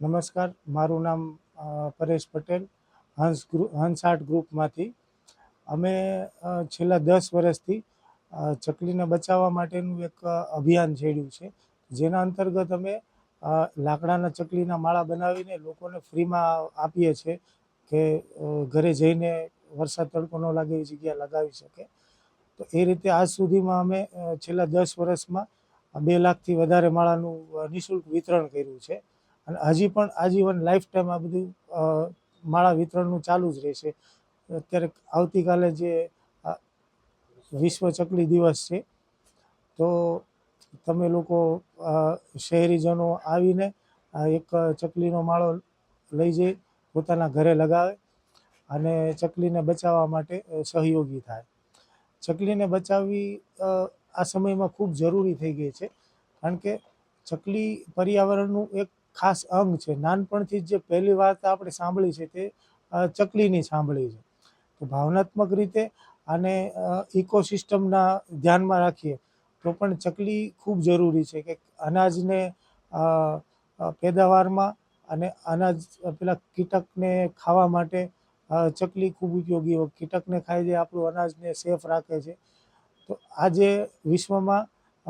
નમસ્કાર, મારું નામ પરેશ પટેલ, હંસ ગ્રુપ હંસ આર્ટ ગ્રુપમાંથી. અમે છેલ્લા દસ વર્ષથી ચકલીને બચાવવા માટેનું એક અભિયાન છેડ્યું છે, જેના અંતર્ગત અમે લાકડાના ચકલીના માળા બનાવીને લોકોને ફ્રીમાં આપીએ છીએ કે ઘરે જઈને વરસાદ તડકો ન લાગે એવી જગ્યાએ લગાવી શકે. તો એ રીતે આજ સુધીમાં અમે છેલ્લા દસ વર્ષમાં બે લાખથી વધારે માળાનું નિઃશુલ્ક વિતરણ કર્યું છે. અને હજી પણ આજીવન લાઈફ ટાઈમ આ બધું માળા વિતરણનું ચાલુ જ રહેશે. અત્યારે આવતીકાલે જે વિશ્વ ચકલી દિવસ છે, તો તમે લોકો શહેરીજનો આવીને એક ચકલીનો માળો લઈ જઈ, પોતાના ઘરે લગાવે અને ચકલીને બચાવવા માટે સહયોગી થાય. ચકલીને બચાવવી આ સમયમાં ખૂબ જરૂરી થઈ ગઈ છે, કારણ કે ચકલી પર્યાવરણનું એક ખાસ અંગ છે. નાનપણથી જ જે પહેલી વાત આપણે સાંભળી છે તે ચકલીની સાંભળી છે. તો ભાવનાત્મક રીતે આને ઇકોસિસ્ટમના ધ્યાનમાં રાખીએ તો પણ ચકલી ખૂબ જરૂરી છે કે અનાજને પેદાવારમાં અને અનાજ પેલા કીટકને ખાવા માટે ચકલી ખૂબ ઉપયોગી હોય. કીટકને ખાઈ જાય આપણું અનાજને સેફ રાખે છે. તો આજે વિશ્વમાં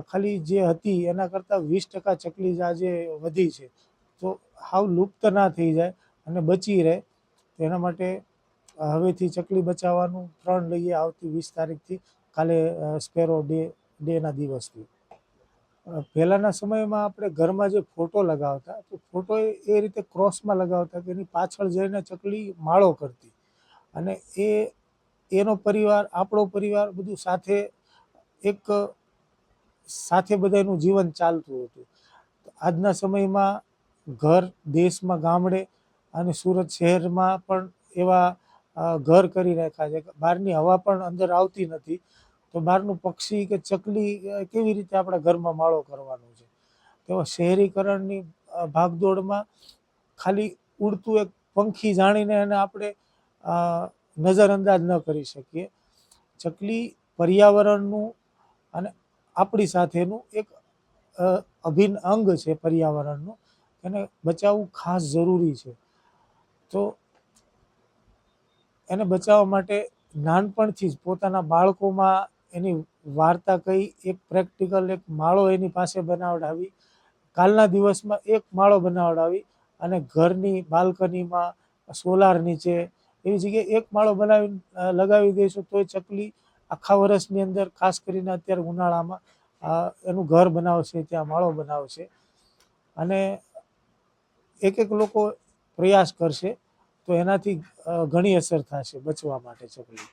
ખાલી જે હતી એના કરતાં વીસ ટકા ચકલી જ આજે વધી છે. તો હાવ લુપ્ત ના થઈ જાય અને બચી રહે. તેના માટે હવેથી ચકલી બચાવવાનું પ્રણ લઈએ આવતી વીસ તારીખથી. કાલે સ્પેરો ડે, ડેના દિવસથી. પહેલાંના સમયમાં આપણે ઘરમાં જે ફોટો લગાવતા, તો ફોટો એ રીતે ક્રોસમાં લગાવતા કે એની પાછળ જઈને ચકલી માળો કરતી. અને એ, એનો પરિવાર, આપણો પરિવાર બધું સાથે, એક સાથે બધાનું જીવન ચાલતું હતું. આજના સમયમાં ઘર દેશમાં ગામડે અને સુરત શહેરમાં પણ એવા ઘર કરી રાખ્યા છે. બહારની હવા પણ અંદર આવતી નથી. તો બહારનું પક્ષી કે ચકલી કેવી રીતે આપણા ઘરમાં માળો કરવાનો છે? તેવા શહેરીકરણની ભાગદોડમાં ખાલી ઉડતું એક પંખી જાણીને એને આપણે નજરઅંદાજ ન કરી શકીએ. ચકલી પર્યાવરણનું અને આપણી સાથેનું એક અભિન્ન અંગ છે પર્યાવરણનું. એને બચાવવું ખાસ જરૂરી છે. તો એને બચાવવા માટે નાનપણથી જ પોતાના બાળકોમાં એની વાર્તા કહી, એક પ્રેક્ટિકલ એક માળો એની પાસે બનાવડાવી. કાલના દિવસમાં એક માળો બનાવડાવી અને ઘરની બાલ્કનીમાં સોલાર નીચે એવી જગ્યાએ એક માળો બનાવી લગાવી દઈશું એ ચકલી આખા વર્ષની અંદર ખાસ કરીને અત્યારે ઉનાળામાં એનું ઘર બનાવશે, ત્યાં માળો બનાવશે. અને એક એક લોકો પ્રયાસ કરશે તો એનાથી ઘણી અસર થશે બચવા માટે ચકલી